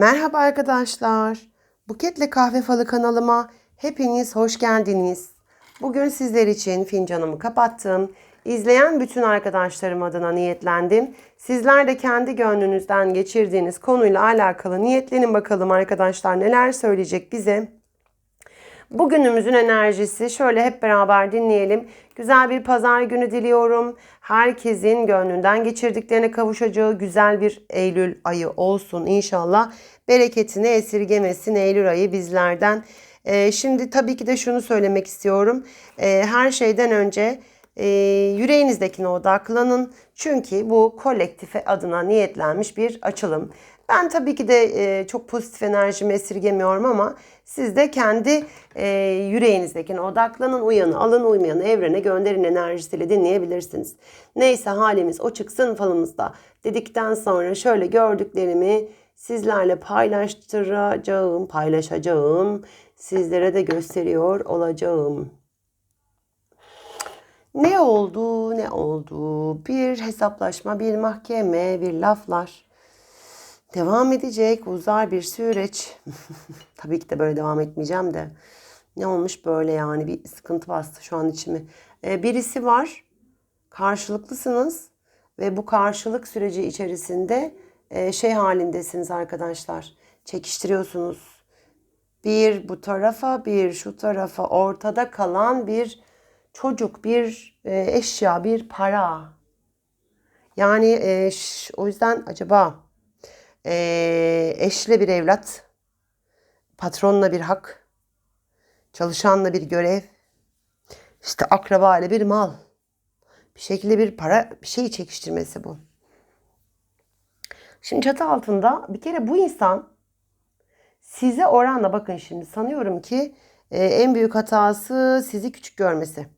Merhaba arkadaşlar. Buketle Kahve Falı kanalıma hepiniz hoş geldiniz. Bugün sizler için fincanımı kapattım. İzleyen bütün arkadaşlarım adına niyetlendim. Sizler de kendi gönlünüzden geçirdiğiniz konuyla alakalı niyetlenin bakalım arkadaşlar neler söyleyecek bize. Bugünümüzün enerjisi şöyle hep beraber dinleyelim. Güzel bir pazar günü diliyorum. Herkesin gönlünden geçirdiklerine kavuşacağı güzel bir Eylül ayı olsun inşallah. Bereketini esirgemesin Eylül ayı bizlerden. Ee, şimdi tabii ki de şunu söylemek istiyorum. Ee, her şeyden önce e, yüreğinizdekine odaklanın. Çünkü bu kolektife adına niyetlenmiş bir açılım. Ben tabii ki de e, çok pozitif enerjimi esirgemiyorum ama siz de kendi e, yüreğinizdekine odaklanın, uyanı alın, uymayanı evrene gönderin enerjisiyle dinleyebilirsiniz. Neyse halimiz o çıksın falımızda dedikten sonra şöyle gördüklerimi sizlerle paylaştıracağım, paylaşacağım. Sizlere de gösteriyor olacağım. Ne oldu, ne oldu? Bir hesaplaşma, bir mahkeme, bir laflar. Devam edecek, uzar bir süreç. Tabii ki de böyle devam etmeyeceğim de. Ne olmuş böyle yani bir sıkıntı bastı şu an içimi. Ee, birisi var, karşılıklısınız ve bu karşılık süreci içerisinde e, şey halindesiniz arkadaşlar. Çekiştiriyorsunuz. Bir bu tarafa, bir şu tarafa ortada kalan bir çocuk, bir e, eşya, bir para. Yani e, ş- o yüzden acaba e, eşle bir evlat, patronla bir hak, çalışanla bir görev, işte akraba ile bir mal. Bir şekilde bir para, bir şey çekiştirmesi bu. Şimdi çatı altında bir kere bu insan size oranla bakın şimdi sanıyorum ki e, en büyük hatası sizi küçük görmesi.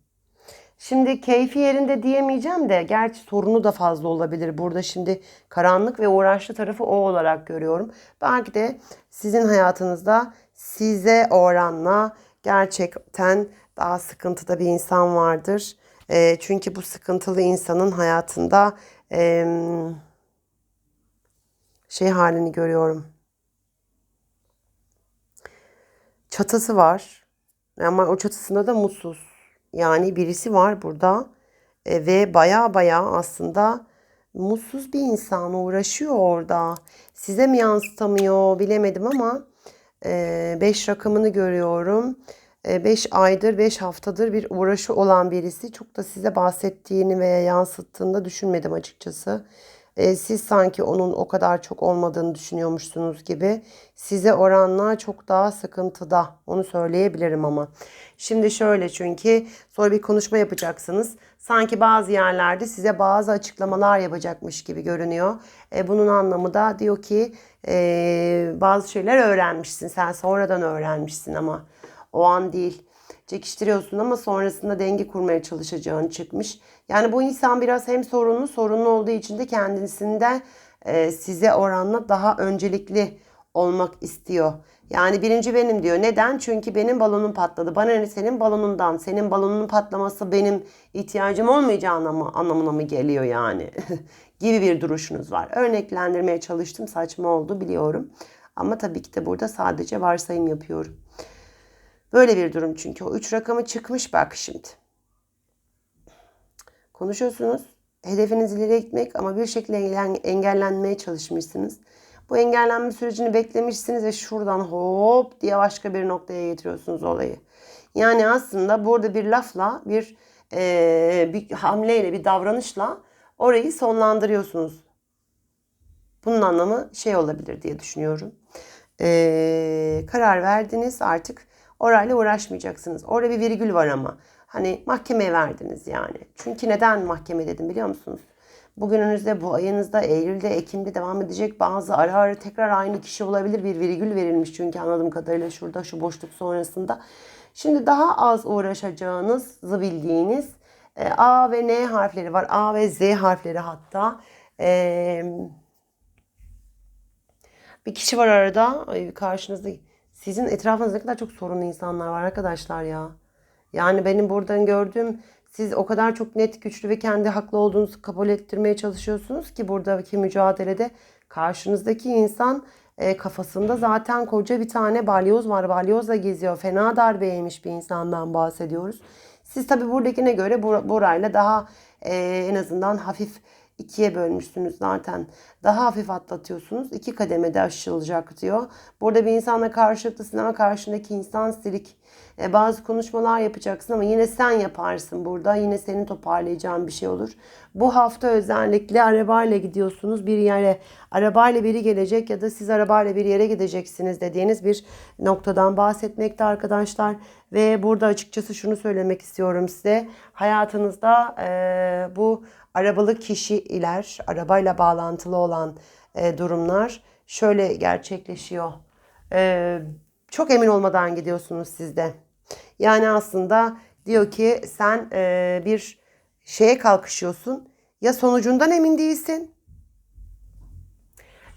Şimdi keyfi yerinde diyemeyeceğim de gerçi sorunu da fazla olabilir. Burada şimdi karanlık ve uğraşlı tarafı o olarak görüyorum. Belki de sizin hayatınızda size oranla gerçekten daha sıkıntıda bir insan vardır. E, çünkü bu sıkıntılı insanın hayatında em, şey halini görüyorum. Çatısı var ama o çatısında da mutsuz. Yani birisi var burada e, ve baya baya aslında mutsuz bir insan uğraşıyor orada. Size mi yansıtamıyor bilemedim ama 5 rakamını görüyorum. 5 aydır, 5 haftadır bir uğraşı olan birisi. Çok da size bahsettiğini veya yansıttığını da düşünmedim açıkçası. E, siz sanki onun o kadar çok olmadığını düşünüyormuşsunuz gibi. Size oranla çok daha sıkıntıda. Onu söyleyebilirim ama. Şimdi şöyle çünkü sonra bir konuşma yapacaksınız. Sanki bazı yerlerde size bazı açıklamalar yapacakmış gibi görünüyor. E, bunun anlamı da diyor ki e, bazı şeyler öğrenmişsin. Sen sonradan öğrenmişsin ama o an değil çekiştiriyorsun ama sonrasında denge kurmaya çalışacağın çıkmış. Yani bu insan biraz hem sorunlu, sorunlu olduğu için de kendisinde e, size oranla daha öncelikli olmak istiyor. Yani birinci benim diyor. Neden? Çünkü benim balonum patladı. Bana ne senin balonundan? Senin balonunun patlaması benim ihtiyacım olmayacağına mı anlamına mı geliyor yani? gibi bir duruşunuz var. Örneklendirmeye çalıştım. Saçma oldu biliyorum. Ama tabii ki de burada sadece varsayım yapıyorum. Böyle bir durum çünkü. O üç rakamı çıkmış bak şimdi. Konuşuyorsunuz. Hedefiniz ileri gitmek ama bir şekilde engellen- engellenmeye çalışmışsınız. Bu engellenme sürecini beklemişsiniz ve şuradan hop diye başka bir noktaya getiriyorsunuz olayı. Yani aslında burada bir lafla, bir, eee, bir hamleyle, bir davranışla orayı sonlandırıyorsunuz. Bunun anlamı şey olabilir diye düşünüyorum. Ee, karar verdiniz artık orayla uğraşmayacaksınız. Orada bir virgül var ama. Hani mahkemeye verdiniz yani. Çünkü neden mahkeme dedim biliyor musunuz? Bugününüzde, bu ayınızda, Eylül'de, Ekim'de devam edecek bazı ara ara tekrar aynı kişi olabilir. Bir virgül verilmiş çünkü anladığım kadarıyla şurada şu boşluk sonrasında. Şimdi daha az uğraşacağınızı bildiğiniz e, A ve N harfleri var. A ve Z harfleri hatta. Eee bir kişi var arada ay, karşınızda. Sizin etrafınızda ne kadar çok sorunlu insanlar var arkadaşlar ya. Yani benim buradan gördüğüm siz o kadar çok net, güçlü ve kendi haklı olduğunuzu kabul ettirmeye çalışıyorsunuz ki buradaki mücadelede karşınızdaki insan E, kafasında zaten koca bir tane balyoz var. Balyozla geziyor. Fena darbe yemiş bir insandan bahsediyoruz. Siz tabi buradakine göre Bor- Bora'yla daha e, en azından hafif ikiye bölmüşsünüz zaten. Daha hafif atlatıyorsunuz. İki kademede aşılacak diyor. Burada bir insanla karşılıklısın ama karşındaki insan silik. E, bazı konuşmalar yapacaksın ama yine sen yaparsın burada. Yine senin toparlayacağın bir şey olur. Bu hafta özellikle arabayla gidiyorsunuz bir yere. Arabayla biri gelecek ya da siz arabayla bir yere gideceksiniz dediğiniz bir noktadan bahsetmekte arkadaşlar. Ve burada açıkçası şunu söylemek istiyorum size. Hayatınızda e, bu arabalı kişiler, arabayla bağlantılı olan e, durumlar şöyle gerçekleşiyor. E, çok emin olmadan gidiyorsunuz sizde. Yani aslında diyor ki sen e, bir şeye kalkışıyorsun. Ya sonucundan emin değilsin.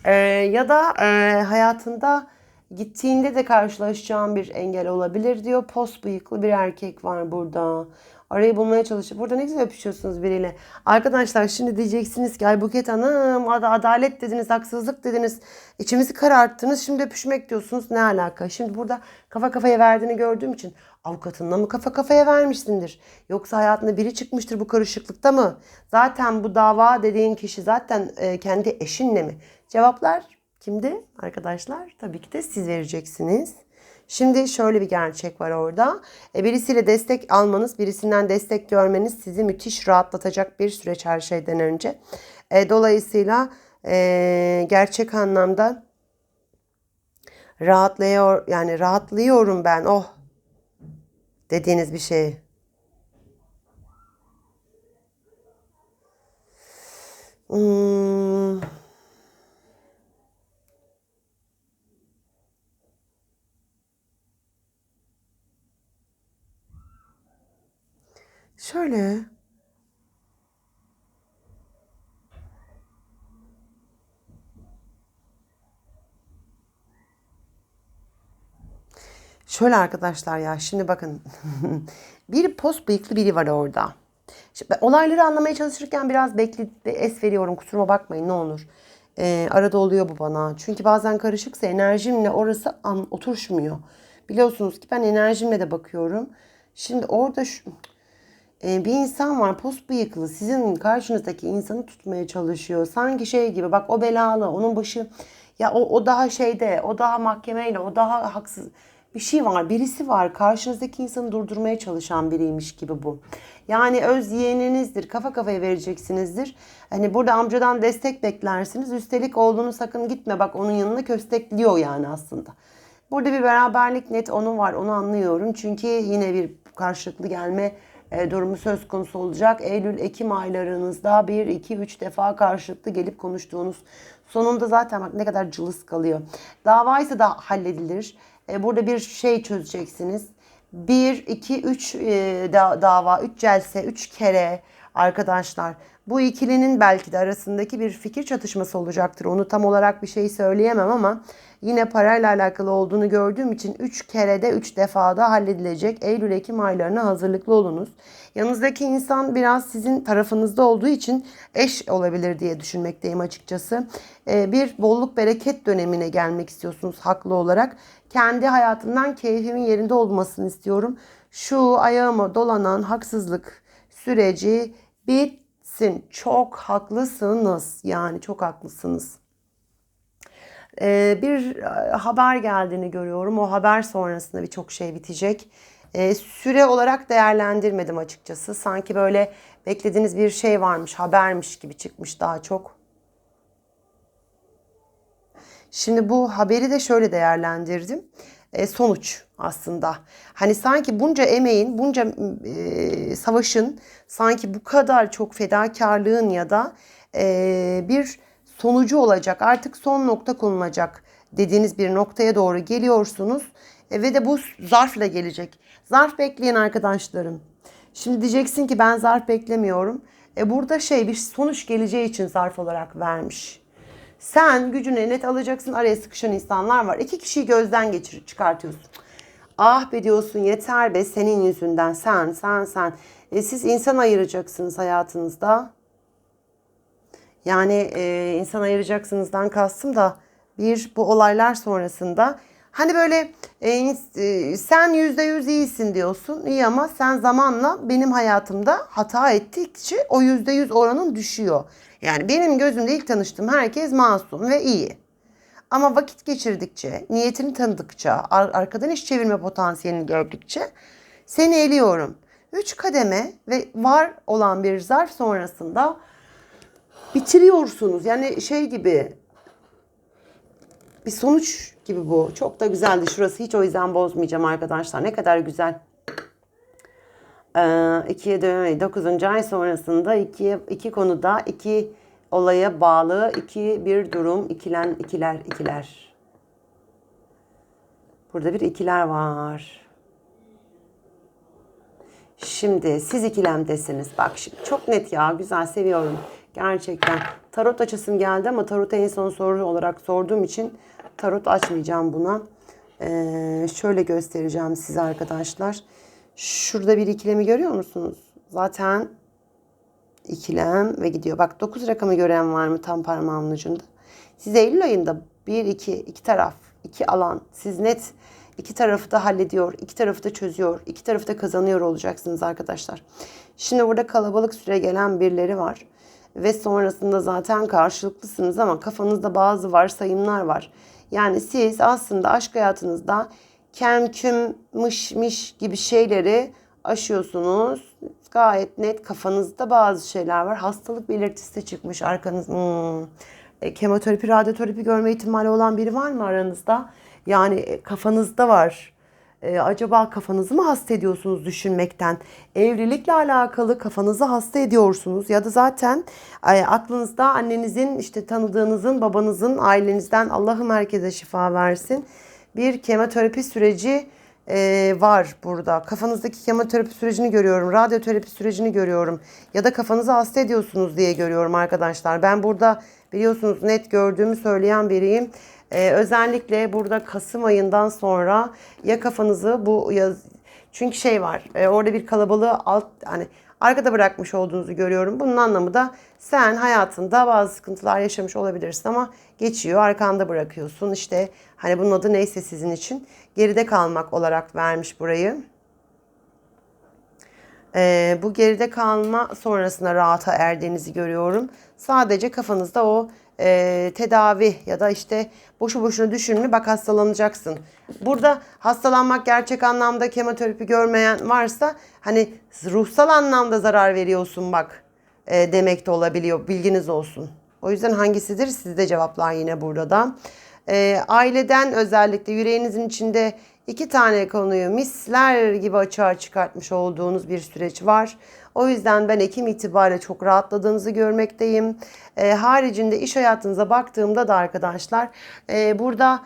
e, ya da e, hayatında gittiğinde de karşılaşacağın bir engel olabilir diyor. Pos bıyıklı bir erkek var burada. Arayı bulmaya çalışıyor. Burada ne güzel öpüşüyorsunuz biriyle. Arkadaşlar şimdi diyeceksiniz ki ay Buket Hanım ad- adalet dediniz, haksızlık dediniz. İçimizi kararttınız. Şimdi öpüşmek diyorsunuz. Ne alaka? Şimdi burada kafa kafaya verdiğini gördüğüm için avukatınla mı kafa kafaya vermişsindir? Yoksa hayatında biri çıkmıştır bu karışıklıkta mı? Zaten bu dava dediğin kişi zaten e, kendi eşinle mi? Cevaplar kimde arkadaşlar? Tabii ki de siz vereceksiniz. Şimdi şöyle bir gerçek var orada. E, birisiyle destek almanız, birisinden destek görmeniz sizi müthiş rahatlatacak bir süreç her şeyden önce. E, dolayısıyla e, gerçek anlamda rahatlıyor yani rahatlıyorum ben oh dediğiniz bir şey. Hmm. Şöyle. Şöyle arkadaşlar ya şimdi bakın. bir post bıyıklı biri var orada. Şimdi olayları anlamaya çalışırken biraz bekle, es veriyorum kusuruma bakmayın ne olur. Ee, arada oluyor bu bana. Çünkü bazen karışıksa enerjimle orası an, oturuşmuyor. Biliyorsunuz ki ben enerjimle de bakıyorum. Şimdi orada şu, bir insan var post bıyıklı sizin karşınızdaki insanı tutmaya çalışıyor. Sanki şey gibi bak o belalı onun başı ya o, o daha şeyde o daha mahkemeyle o daha haksız bir şey var birisi var karşınızdaki insanı durdurmaya çalışan biriymiş gibi bu. Yani öz yeğeninizdir kafa kafaya vereceksinizdir. Hani burada amcadan destek beklersiniz üstelik oğlunu sakın gitme bak onun yanına köstekliyor yani aslında. Burada bir beraberlik net onun var onu anlıyorum. Çünkü yine bir karşılıklı gelme e, durumu söz konusu olacak. Eylül-Ekim aylarınızda bir, iki, üç defa karşılıklı gelip konuştuğunuz sonunda zaten bak ne kadar cılız kalıyor. Dava ise da halledilir. E, burada bir şey çözeceksiniz. Bir, iki, üç e, da, dava, üç celse, üç kere arkadaşlar. Bu ikilinin belki de arasındaki bir fikir çatışması olacaktır. Onu tam olarak bir şey söyleyemem ama yine parayla alakalı olduğunu gördüğüm için 3 kerede 3 defada halledilecek. Eylül-Ekim aylarına hazırlıklı olunuz. Yanınızdaki insan biraz sizin tarafınızda olduğu için eş olabilir diye düşünmekteyim açıkçası. Ee, bir bolluk bereket dönemine gelmek istiyorsunuz haklı olarak. Kendi hayatımdan keyfimin yerinde olmasını istiyorum. Şu ayağıma dolanan haksızlık süreci bitsin. Çok haklısınız. Yani çok haklısınız. Ee, bir e, haber geldiğini görüyorum. O haber sonrasında birçok şey bitecek. Ee, süre olarak değerlendirmedim açıkçası. Sanki böyle beklediğiniz bir şey varmış, habermiş gibi çıkmış daha çok. Şimdi bu haberi de şöyle değerlendirdim. E, sonuç aslında. Hani sanki bunca emeğin, bunca e, savaşın, sanki bu kadar çok fedakarlığın ya da e, bir sonucu olacak. Artık son nokta konulacak dediğiniz bir noktaya doğru geliyorsunuz. E, ve de bu zarfla gelecek. Zarf bekleyen arkadaşlarım. Şimdi diyeceksin ki ben zarf beklemiyorum. E, burada şey bir sonuç geleceği için zarf olarak vermiş. Sen gücünü net alacaksın. Araya sıkışan insanlar var. İki kişiyi gözden geçir, çıkartıyorsun. Ah be diyorsun yeter be senin yüzünden sen sen sen. E, siz insan ayıracaksınız hayatınızda. Yani e, insan ayıracaksınızdan kastım da Bir bu olaylar sonrasında hani böyle e, e, sen yüzde yüz iyisin diyorsun. İyi ama sen zamanla benim hayatımda hata ettikçe o yüzde yüz oranın düşüyor. Yani benim gözümde ilk tanıştığım herkes masum ve iyi. Ama vakit geçirdikçe, niyetini tanıdıkça, ar- arkadan iş çevirme potansiyelini gördükçe seni eliyorum. Üç kademe ve var olan bir zarf sonrasında bitiriyorsunuz. Yani şey gibi bir sonuç gibi bu. Çok da güzeldi. Şurası hiç o yüzden bozmayacağım arkadaşlar. Ne kadar güzel. Ee, ikiye dönmeyi 9. ay sonrasında iki, iki konuda iki olaya bağlı iki bir durum ikilen ikiler ikiler. Burada bir ikiler var. Şimdi siz ikilemdesiniz. Bak şimdi çok net ya güzel seviyorum. Gerçekten. Tarot açısım geldi ama tarot en son soru olarak sorduğum için tarot açmayacağım buna. Ee, şöyle göstereceğim size arkadaşlar. Şurada bir ikilemi görüyor musunuz? Zaten ikilem ve gidiyor. Bak 9 rakamı gören var mı tam parmağımın ucunda? Siz Eylül ayında 1, 2, iki taraf, iki alan. Siz net iki tarafı da hallediyor, iki tarafı da çözüyor, iki tarafı da kazanıyor olacaksınız arkadaşlar. Şimdi burada kalabalık süre gelen birileri var. Ve sonrasında zaten karşılıklısınız ama kafanızda bazı varsayımlar var. Yani siz aslında aşk hayatınızda kem küm mış miş gibi şeyleri aşıyorsunuz. Gayet net kafanızda bazı şeyler var. Hastalık belirtisi de çıkmış arkanız. Hmm. E, kemoterapi, radyoterapi görme ihtimali olan biri var mı aranızda? Yani e, kafanızda var. E, acaba kafanızı mı hasta ediyorsunuz düşünmekten? Evlilikle alakalı kafanızı hasta ediyorsunuz ya da zaten e, aklınızda annenizin, işte tanıdığınızın, babanızın, ailenizden Allah'ım herkese şifa versin. Bir kemoterapi süreci e, var burada. Kafanızdaki kemoterapi sürecini görüyorum, radyoterapi sürecini görüyorum ya da kafanızı hasta ediyorsunuz diye görüyorum arkadaşlar. Ben burada biliyorsunuz net gördüğümü söyleyen biriyim. Ee, özellikle burada Kasım ayından sonra ya kafanızı bu yaz çünkü şey var e, orada bir kalabalığı alt hani arkada bırakmış olduğunuzu görüyorum. Bunun anlamı da sen hayatında bazı sıkıntılar yaşamış olabilirsin ama geçiyor arkanda bırakıyorsun. İşte hani bunun adı neyse sizin için geride kalmak olarak vermiş burayı. Ee, bu geride kalma sonrasında rahata erdiğinizi görüyorum. Sadece kafanızda o e, tedavi ya da işte boşu boşuna düşünme bak hastalanacaksın. Burada hastalanmak gerçek anlamda kemoterapi görmeyen varsa hani ruhsal anlamda zarar veriyorsun bak e, demek de olabiliyor bilginiz olsun. O yüzden hangisidir sizde cevaplar yine burada da. E, aileden özellikle yüreğinizin içinde iki tane konuyu misler gibi açığa çıkartmış olduğunuz bir süreç var. O yüzden ben Ekim itibariyle çok rahatladığınızı görmekteyim. E, haricinde iş hayatınıza baktığımda da arkadaşlar e, burada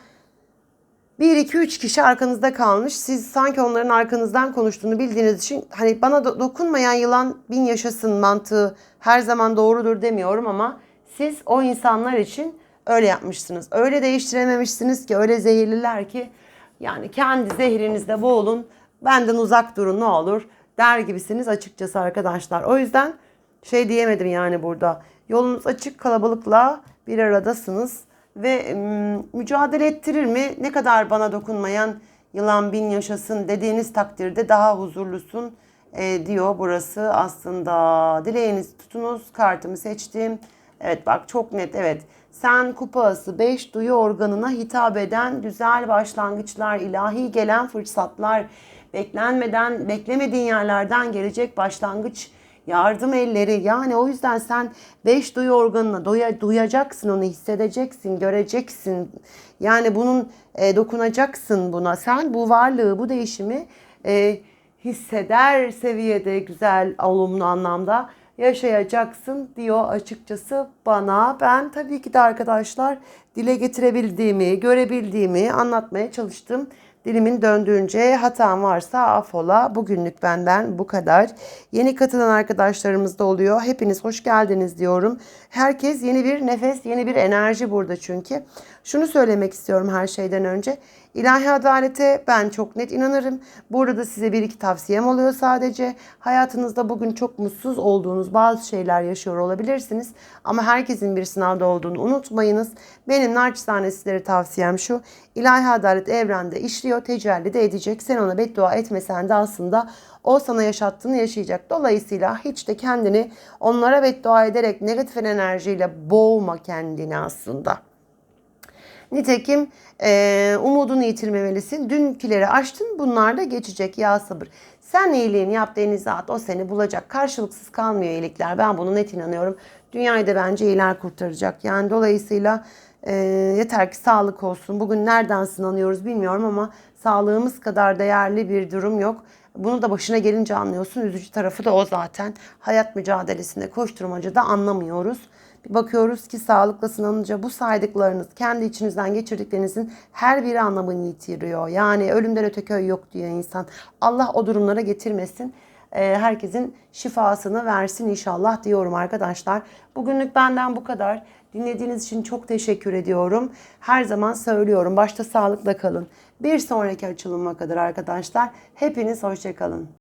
1, 2, 3 kişi arkanızda kalmış. Siz sanki onların arkanızdan konuştuğunu bildiğiniz için hani bana do- dokunmayan yılan bin yaşasın mantığı her zaman doğrudur demiyorum ama siz o insanlar için öyle yapmışsınız. Öyle değiştirememişsiniz ki öyle zehirliler ki yani kendi zehrinizde boğulun benden uzak durun ne olur der gibisiniz açıkçası arkadaşlar. O yüzden şey diyemedim yani burada. Yolunuz açık kalabalıkla bir aradasınız ve mücadele ettirir mi? Ne kadar bana dokunmayan yılan bin yaşasın dediğiniz takdirde daha huzurlusun e, diyor burası aslında. Dileğinizi tutunuz. Kartımı seçtim. Evet bak çok net evet. Sen kupası 5 duyu organına hitap eden güzel başlangıçlar, ilahi gelen fırsatlar, beklenmeden, beklemediğin yerlerden gelecek başlangıç yardım elleri. Yani o yüzden sen beş duyu organına doya, duyacaksın onu hissedeceksin, göreceksin. Yani bunun e, dokunacaksın buna. Sen bu varlığı, bu değişimi e, hisseder seviyede güzel, olumlu anlamda yaşayacaksın diyor açıkçası bana. Ben tabii ki de arkadaşlar dile getirebildiğimi, görebildiğimi anlatmaya çalıştım. Dilimin döndüğünce hatam varsa affola. Bugünlük benden bu kadar. Yeni katılan arkadaşlarımız da oluyor. Hepiniz hoş geldiniz diyorum. Herkes yeni bir nefes, yeni bir enerji burada çünkü. Şunu söylemek istiyorum her şeyden önce. İlahi adalete ben çok net inanırım. Burada da size bir iki tavsiyem oluyor sadece. Hayatınızda bugün çok mutsuz olduğunuz bazı şeyler yaşıyor olabilirsiniz. Ama herkesin bir sınavda olduğunu unutmayınız. Benim naçizane sizlere tavsiyem şu. İlahi adalet evrende işliyor, tecelli de edecek. Sen ona beddua etmesen de aslında o sana yaşattığını yaşayacak. Dolayısıyla hiç de kendini onlara beddua ederek negatif enerjiyle boğma kendini aslında. Nitekim e, umudunu yitirmemelisin. Dünküleri aştın bunlar da geçecek ya sabır. Sen iyiliğini yap denize at o seni bulacak. Karşılıksız kalmıyor iyilikler ben bunu net inanıyorum. Dünyayı da bence iyiler kurtaracak. Yani dolayısıyla e, yeter ki sağlık olsun. Bugün nereden sınanıyoruz bilmiyorum ama sağlığımız kadar değerli bir durum yok. Bunu da başına gelince anlıyorsun. Üzücü tarafı da o zaten. Hayat mücadelesinde koşturmacada anlamıyoruz. Bakıyoruz ki sağlıkla sınanınca bu saydıklarınız kendi içinizden geçirdiklerinizin her biri anlamını yitiriyor. Yani ölümden öte köy yok diyor insan. Allah o durumlara getirmesin. Ee, herkesin şifasını versin inşallah diyorum arkadaşlar. Bugünlük benden bu kadar. Dinlediğiniz için çok teşekkür ediyorum. Her zaman söylüyorum. Başta sağlıkla kalın. Bir sonraki açılıma kadar arkadaşlar. Hepiniz hoşçakalın.